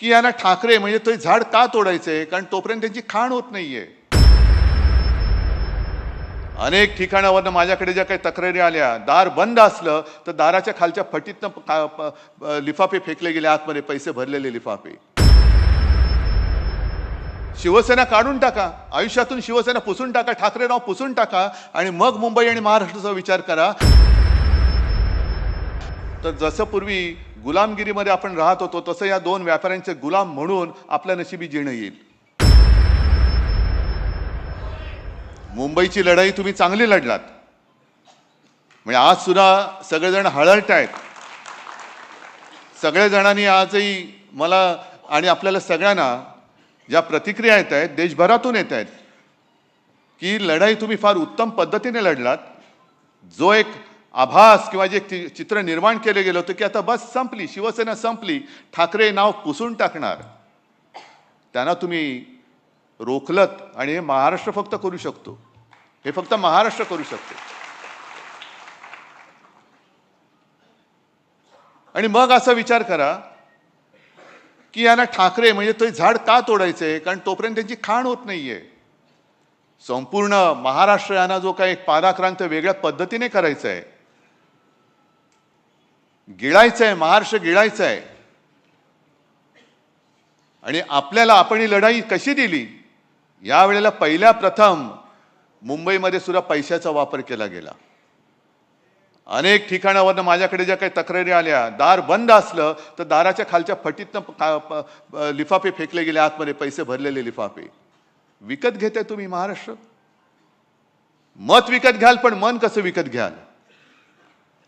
की यांना ठाकरे म्हणजे ते झाड का तोडायचंय कारण तोपर्यंत त्यांची खाण होत नाहीये. अनेक ठिकाणावरनं माझ्याकडे ज्या काही तक्रारी आल्या दार बंद असलं तर दाराच्या खालच्या फटीतनं लिफाफे फेकले गेले आतमध्ये पैसे भरलेले लिफाफे. शिवसेना काढून टाका आयुष्यातून शिवसेना पुसून टाका ठाकरे नाव पुसून टाका आणि मग मुंबई आणि महाराष्ट्राचा विचार करा. तर जसं पूर्वी गुलामगिरीमध्ये आपण राहत होतो तसं या दोन व्यापाऱ्यांचे गुलाम म्हणून आपल्या नशिबी जीणं येईल. मुंबईची लढाई तुम्ही चांगली लढलात. म्हणजे आज सुद्धा सगळेजण हळहळत आहेत. सगळ्या जणांनी आजही मला आणि आपल्याला सगळ्यांना ज्या प्रतिक्रिया येत आहेत देशभरातून येत आहेत की लढाई तुम्ही फार उत्तम पद्धतीने लढलात. जो एक आभास किंवा जे चित्र निर्माण केलं गेलं होतं की आता बस संपली शिवसेना संपली ठाकरे नाव पुसून टाकणार. त्यांना तुम्ही रोखलत आणि हे महाराष्ट्र फक्त करू शकतो. हे फक्त महाराष्ट्र करू शकते. आणि मग असा विचार करा की यांना ठाकरे म्हणजे ते झाड का तोडायचं? आहे कारण तोपर्यंत त्यांची खाण होत नाहीये. संपूर्ण महाराष्ट्र यांना जो काही एक पादाक्रांत वेगळ्या पद्धतीने करायचा आहे गिळायचं आहे महाराष्ट्र गिळायचं आहे आणि आपल्याला आपण ही लढाई कशी दिली? यावेळेला पहिल्या प्रथम मुंबईमध्ये सुद्धा पैशाचा वापर केला गेला. अनेक ठिकाणावरनं माझ्याकडे ज्या काही तक्रारी आल्या दार बंद असलं तर दाराच्या खालच्या फटीतनं लिफाफे फेकले गेले आतमध्ये पैसे भरलेले लिफाफे. विकत घेताय तुम्ही महाराष्ट्र? मत विकत घ्याल पण मन कसं विकत घ्याल?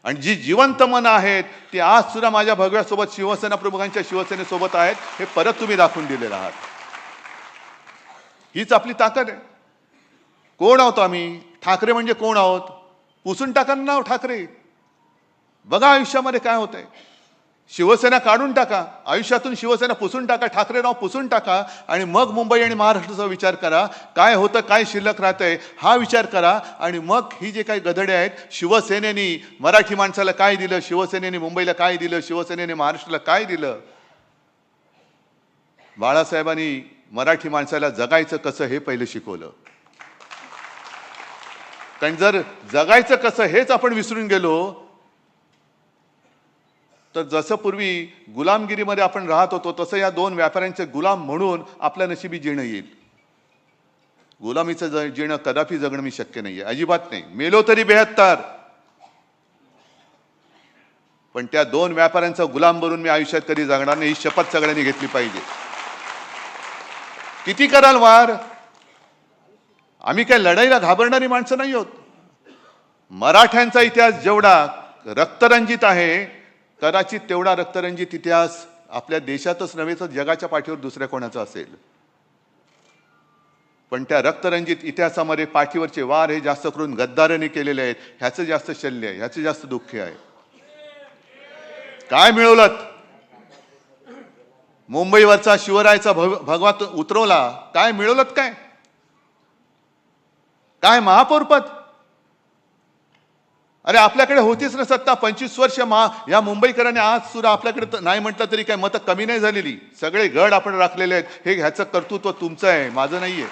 आणि जी जिवंत मन आहेत ती आज सुद्धा माझ्या भगव्यासोबत शिवसेना प्रमुखांच्या शिवसेनेसोबत आहेत हे परत तुम्ही दाखवून दिलेलं आहात. हीच आपली ताकद आहे. कोण आहोत आम्ही? ठाकरे म्हणजे कोण आहोत? पुसून टाका ना नाव ठाकरे. बघा आयुष्यामध्ये काय होतंय. शिवसेना काढून टाका आयुष्यातून शिवसेना पुसून टाका ठाकरे नाव पुसून टाका आणि मग मुंबई आणि महाराष्ट्राचा विचार करा काय होतं काय शिल्लक राहतंय हा विचार करा आणि मग ही जे काही गधडे आहेत शिवसेनेनी मराठी माणसाला काय दिलं शिवसेनेने मुंबईला काय दिलं शिवसेनेने महाराष्ट्राला काय दिलं? बाळासाहेबांनी मराठी माणसाला जगायचं कसं हे पहिलं शिकवलं. कारण जर जगायचं कसं हेच आपण विसरून गेलो तर जसं पूर्वी गुलामगिरीमध्ये आपण राहत होतो तसं या दोन व्यापाऱ्यांचे गुलाम म्हणून आपल्या नशिबी जीणं येईल. गुलामीचं ज- जीणं कदापि जगणं मी शक्य नाहीये अजिबात नाही. मेलो तरी बेहत्तर. पण त्या दोन व्यापाऱ्यांचा गुलाम बनून मी आयुष्यात कधी जगणार नाही ही शपथ सगळ्यांनी घेतली पाहिजे. किती कराल वार? आम्ही काय लढाईला घाबरणारी माणसं नाही आहोत. मराठ्यांचा इतिहास जेवढा रक्तरंजित आहे कदाचित तेवढा रक्तरंजित इतिहास आपल्या देशातच नव्हे तर जगाच्या पाठीवर दुसऱ्या कोणाचा असेल. पण त्या रक्तरंजित इतिहासामध्ये पाठीवरचे वार हे जास्त करून गद्दाराने केलेले आहेत. ह्याचं जास्त शल्य आहे ह्याचं जास्त दुःख आहे. काय मिळवलं मुंबईवरचा शिवरायचा भग भगवा उतरवला. काय मिळवलं काय? काय महापौरपद? अरे आपल्याकडे होतीच ना सत्ता. पंचवीस वर्ष मा या मुंबईकरांनी आज सुद्धा आपल्याकडे नाही म्हटलं तरी काय मतं कमी नाही झालेली. सगळे गड आपण राखलेले आहेत. हे ह्याचं कर्तृत्व तुमचं आहे माझं नाहीये.